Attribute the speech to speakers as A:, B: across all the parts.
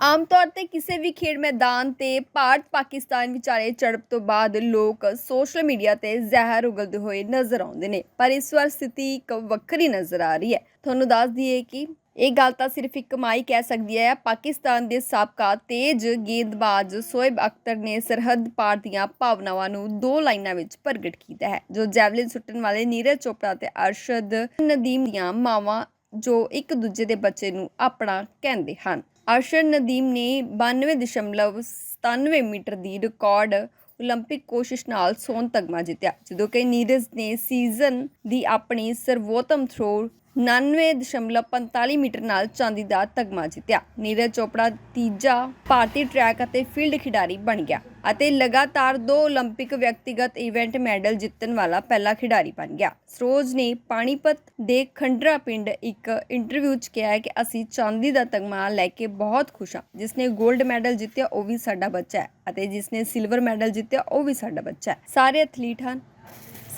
A: ਆਮ ਤੌਰ ਤੇ ਕਿਸੇ ਵੀ ਖੇਡ ਮੈਦਾਨ ਤੇ ਭਾਰਤ ਪਾਕਿਸਤਾਨ ਵਿਚਾਲੇ ਝੜਪ ਤੋਂ ਬਾਅਦ ਲੋਕ ਸੋਸ਼ਲ ਮੀਡੀਆ ਤੇ ਜ਼ਹਿਰ ਉਗਲਦੇ ਹੋਏ ਨਜ਼ਰ ਆਉਂਦੇ ਨੇ, ਪਰ ਇਸ ਵਾਰ ਸਥਿਤੀ ਇੱਕ ਵੱਖਰੀ ਨਜ਼ਰ ਆ ਰਹੀ ਹੈ। ਤੁਹਾਨੂੰ ਦੱਸ ਦਈਏ ਕਿ ਇਹ ਗੱਲ ਤਾਂ ਸਿਰਫ ਇੱਕ ਮਾਈ ਕਹਿ ਸਕਦੀ ਹੈ। ਪਾਕਿਸਤਾਨ ਦੇ ਸਾਬਕਾ ਤੇਜ਼ ਗੇਂਦਬਾਜ਼ ਸੋਇਬ ਅਖਤਰ ਨੇ ਸਰਹੱਦ ਪਾਰ ਦੀਆਂ ਭਾਵਨਾਵਾਂ ਨੂੰ ਦੋ ਲਾਈਨਾਂ ਵਿੱਚ ਪ੍ਰਗਟ ਕੀਤਾ ਹੈ, ਜੋ ਜੈਵਲਿਨ ਸੁੱਟਣ ਵਾਲੇ ਨੀਰਜ ਚੋਪੜਾ ਤੇ ਅਰਸ਼ਦ ਨਦੀਮ ਦੀਆਂ ਮਾਵਾਂ ਜੋ ਇੱਕ ਦੂਜੇ ਦੇ ਬੱਚੇ ਨੂੰ ਆਪਣਾ ਕਹਿੰਦੇ ਹਨ। ਅਰਸ਼ਦ ਨਦੀਮ ਨੇ 92.97 ਮੀਟਰ ਦੀ ਰਿਕਾਰਡ 올림픽 ਕੋਸ਼ਿਸ਼ ਨਾਲ ਸੋਨ ਤਗਮਾ ਜਿੱਤਿਆ ਜਦੋਂ ਕਿ ਨੀਰਜ ਨੇ ਸੀਜ਼ਨ ਦੀ ਆਪਣੀ ਸਰਵੋਤਮ ਥਰੋ 99.45 ਮੀਟਰ ਨਾਲ ਚਾਂਦੀ ਦਾ ਤਗਮਾ ਜਿੱਤਿਆ। ਨੀਰਜ ਚੋਪੜਾ ਤੀਜਾ, ਭਾਰਤੀ ਟਰੈਕ ਅਤੇ ਫੀਲਡ ਖਿਡਾਰੀ ਬਣ ਗਿਆ ਅਤੇ ਲਗਾਤਾਰ ਦੋ 올림픽 ਵਿਅਕਤੀਗਤ ਇਵੈਂਟ ਮੈਡਲ ਜਿੱਤਣ ਵਾਲਾ ਪਹਿਲਾ ਖਿਡਾਰੀ ਬਣ ਗਿਆ। ਸਰੋਜ ਨੇ ਪਾਣੀਪਤ ਦੇ ਖੰਡਰਾ ਪਿੰਡ ਇੱਕ ਇੰਟਰਵਿਊ 'ਚ ਕਿਹਾ ਕਿ ਅਸੀਂ ਚਾਂਦੀ ਦਾ ਤਗਮਾ ਲੈ ਕੇ ਬਹੁਤ ਖੁਸ਼ ਹਾਂ। ਜਿਸ ਨੇ 골ਡ ਮੈਡਲ ਜਿੱਤਿਆ, ਉਹ ਵੀ ਸਾਡਾ ਬੱਚਾ ਹੈ ਅਤੇ ਜਿਸ ਨੇ ਸਿਲਵਰ ਮੈਡਲ ਜਿੱਤਿਆ, ਉਹ ਵੀ ਸਾਡਾ ਬੱਚਾ ਹੈ। ਸਾਰੇ ਐਥਲੀਟ ਹਨ।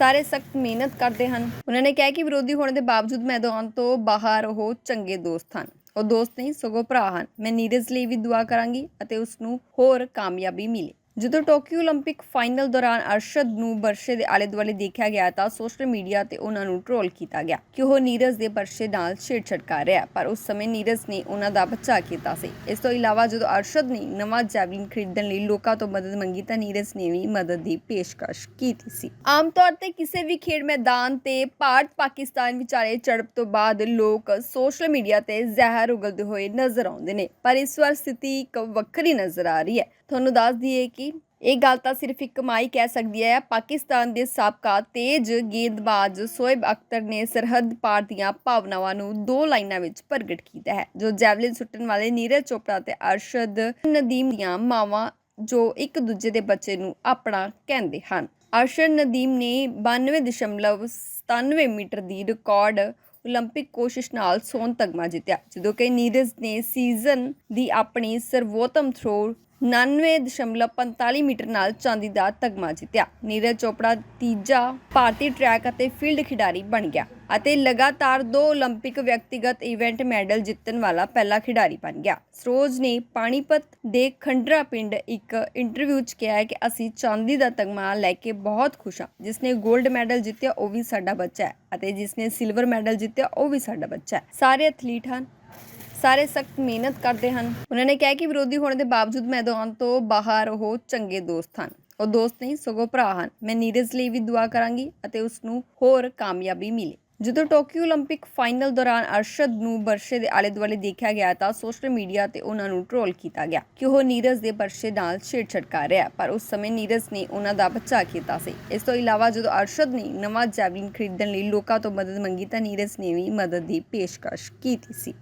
A: ਸਾਰੇ ਸਖਤ ਮਿਹਨਤ ਕਰਦੇ ਹਨ। ਉਹਨਾਂ ਨੇ ਕਿਹਾ ਕਿ ਵਿਰੋਧੀ ਹੋਣ ਦੇ ਬਾਵਜੂਦ ਮੈਦਾਨ ਤੋਂ ਬਾਹਰ ਉਹ ਚੰਗੇ ਦੋਸਤ ਹਨ। ਉਹ ਦੋਸਤ ਨਹੀਂ, ਸਗੋਂ ਭਰਾ ਹਨ। ਮੈਂ ਨੀਰਜ ਲਈ ਵੀ ਦੁਆ ਕਰਾਂਗੀ ਅਤੇ ਉਸ ਨੂੰ ਹੋਰ ਕਾਮਯਾਬੀ ਮਿਲੇ। ਜਦੋਂ ਟੋਕੀਓ 올림픽 ਫਾਈਨਲ ਦੌਰਾਨ ਅਰਸ਼ਦ ਨੂੰ ਬਰਸ਼ੇ ਦੇ ਆਲੇ ਦੁਆਲੇ ਦੇਖਿਆ ਗਿਆ ਤਾਂ ਸੋਸ਼ਲ ਮੀਡੀਆ ਤੇ ਉਹਨਾਂ ਨੂੰ ਟ੍ਰੋਲ ਕੀਤਾ ਗਿਆ ਕਿ ਉਹ ਨੀਰਜ ਦੇ ਬਰਸ਼ੇ ਨਾਲ ਛੇੜਛਾੜ ਕਰ ਰਿਹਾ ਪਰ ਉਸ ਸਮੇਂ ਨੀਰਜ ਨੇ ਉਹਨਾਂ ਦਾ ਬਚਾ ਕੀਤਾ ਸੀ ਇਸ ਤੋਂ ਇਲਾਵਾ ਜਦੋਂ ਅਰਸ਼ਦ ਨੇ ਨਵਾਂ ਜੈਵਲਿਨ ਖਰੀਦਣ ਲਈ ਲੋਕਾਂ ਤੋਂ ਮਦਦ ਮੰਗੀ ਤਾਂ ਨੀਰਜ ਨੇ ਵੀ ਮਦਦ ਦੀ ਪੇਸ਼ਕਸ਼ ਕੀਤੀ ਸੀ ਆਮ ਤੌਰ ਤੇ ਕਿਸੇ ਵੀ ਖੇਡ ਮੈਦਾਨ ਤੇ ਭਾਰਤ ਪਾਕਿਸਤਾਨ ਵਿਚਾਲੇ ਝੜਪ ਤੋਂ ਬਾਅਦ ਲੋਕ ਸੋਸ਼ਲ ਮੀਡੀਆ ਤੇ ਜ਼ਹਿਰ ਉਗਲਦੇ ਹੋਏ ਨਜ਼ਰ ਆਉਂਦੇ ਨੇ ਪਰ ਇਸ ਵਾਰ ਸਥਿਤੀ ਇੱਕ ਵੱਖਰੀ ਨਜ਼ਰ ਆ ਰਹੀ ਹੈ ਤੁਹਾਨੂੰ ਦੱਸ ਦਈਏ ਕਿ ਇਹ ਗੱਲ ਤਾਂ ਸਿਰਫ ਇੱਕ ਮਾਈ ਕਹਿ ਸਕਦੀ ਹੈ ਪਾਕਿਸਤਾਨ ਦੇ ਸਾਬਕਾ ਤੇਜ਼ ਗੇਂਦਬਾਜ਼ ਸੋਇਬ ਅਖਤਰ ਨੇ ਸਰਹੱਦ ਪਾਰ ਦੀਆਂ ਭਾਵਨਾਵਾਂ ਨੂੰ ਦੋ ਲਾਈਨਾਂ ਵਿੱਚ ਪ੍ਰਗਟ ਕੀਤਾ ਹੈ ਜੋ ਜੈਵਲਿਨ ਸੁੱਟਣ ਵਾਲੇ ਨੀਰਜ ਚੋਪੜਾ ਤੇ ਅਰਸ਼ਦ ਨਦੀਮ ਦੀਆਂ ਮਾਵਾਂ ਜੋ ਇੱਕ ਦੂਜੇ ਦੇ ਬੱਚੇ ਨੂੰ ਆਪਣਾ ਕਹਿੰਦੇ ਹਨ ਅਰਸ਼ਦ ਨਦੀਮ ਨੇ 92.97 ਮੀਟਰ ਦੀ ਰਿਕਾਰਡ 올림픽 ਕੋਸ਼ਿਸ਼ ਨਾਲ ਸੋਨ ਤਗਮਾ ਜਿੱਤਿਆ ਜਦੋਂ ਕਿ ਨੀਰਜ ਨੇ ਸੀਜ਼ਨ ਦੀ ਆਪਣੀ ਸਰਵੋਤਮ ਥਰੋ 99.45 ਮੀਟਰ ਨਾਲ ਚਾਂਦੀ ਦਾ ਤਗਮਾ ਜਿੱਤਿਆ। ਨੀਰਜ ਚੋਪੜਾ ਤੀਜਾ, ਭਾਰਤੀ ਟਰੈਕ ਅਤੇ ਫੀਲਡ ਖਿਡਾਰੀ ਬਣ ਗਿਆ ਅਤੇ ਲਗਾਤਾਰ ਦੋ 올림픽 ਵਿਅਕਤੀਗਤ ਇਵੈਂਟ ਮੈਡਲ ਜਿੱਤਣ ਵਾਲਾ ਪਹਿਲਾ ਖਿਡਾਰੀ ਬਣ ਗਿਆ। ਸਰੋਜ ਨੇ ਪਾਣੀਪਤ ਦੇ ਖੰਡਰਾ ਪਿੰਡ ਇੱਕ ਇੰਟਰਵਿਊ 'ਚ ਕਿਹਾ ਕਿ ਅਸੀਂ ਚਾਂਦੀ ਦਾ ਤਗਮਾ ਲੈ ਕੇ ਬਹੁਤ ਖੁਸ਼ ਹਾਂ। ਜਿਸ ਨੇ 골ਡ ਮੈਡਲ ਜਿੱਤਿਆ, ਉਹ ਵੀ ਸਾਡਾ ਬੱਚਾ ਹੈ ਅਤੇ ਜਿਸ ਨੇ ਸਿਲਵਰ ਮੈਡਲ ਜਿੱਤਿਆ, ਉਹ ਵੀ ਸਾਡਾ ਬੱਚਾ ਹੈ। ਸਾਰੇ ਐਥਲੀਟ ਹਨ ਸਾਰੇ ਸਖਤ ਮਿਹਨਤ ਕਰਦੇ ਹਨ ਉਹਨਾਂ ਨੇ ਕਿਹਾ ਕਿ ਵਿਰੋਧੀ ਹੋਣ ਦੇ ਬਾਵਜੂਦ ਮੈਦਾਨ ਤੋਂ ਬਾਹਰ ਉਹ ਚੰਗੇ ਦੋਸਤ ਹਨ ਉਹ ਦੋਸਤ ਨਹੀਂ ਸਗੋਂ ਭਰਾ ਹਨ ਮੈਂ ਨੀਰਜ ਲਈ ਵੀ ਦੁਆ ਕਰਾਂਗੀ ਅਤੇ ਉਸ ਨੂੰ ਹੋਰ ਕਾਮਯਾਬੀ ਮਿਲੇ ਜਦੋਂ ਟੋਕੀਓ 올림픽 ਫਾਈਨਲ ਦੌਰਾਨ ਅਰਸ਼ਦ ਨੂੰ ਬਰਸ਼ੇ ਦੇ ਆਲੇ ਦੁਆਲੇ ਦੇਖਿਆ ਗਿਆ ਤਾਂ ਸੋਸ਼ਲ ਮੀਡੀਆ ਤੇ ਉਹਨਾਂ ਨੂੰ ਟ੍ਰੋਲ ਕੀਤਾ ਗਿਆ ਕਿ ਉਹ ਨੀਰਜ ਦੇ ਬਰਸ਼ੇ ਨਾਲ ਛੇੜਛਾੜ ਕਰ ਰਿਹਾ ਪਰ ਉਸ ਸਮੇਂ ਨੀਰਜ ਨੇ ਉਹਨਾਂ ਦਾ ਬਚਾ ਕੀਤਾ ਸੀ ਇਸ ਤੋਂ ਇਲਾਵਾ ਜਦੋਂ ਅਰਸ਼ਦ ਨੇ ਨਵਾਂ ਜੈਵਲਿਨ ਖਰੀਦਣ ਲਈ ਲੋਕਾਂ ਤੋਂ ਮਦਦ ਮੰਗੀ ਤਾਂ ਨੀਰਜ ਨੇ ਵੀ ਮਦਦ ਦੀ ਪੇਸ਼ਕਸ਼ ਕੀਤੀ ਸੀ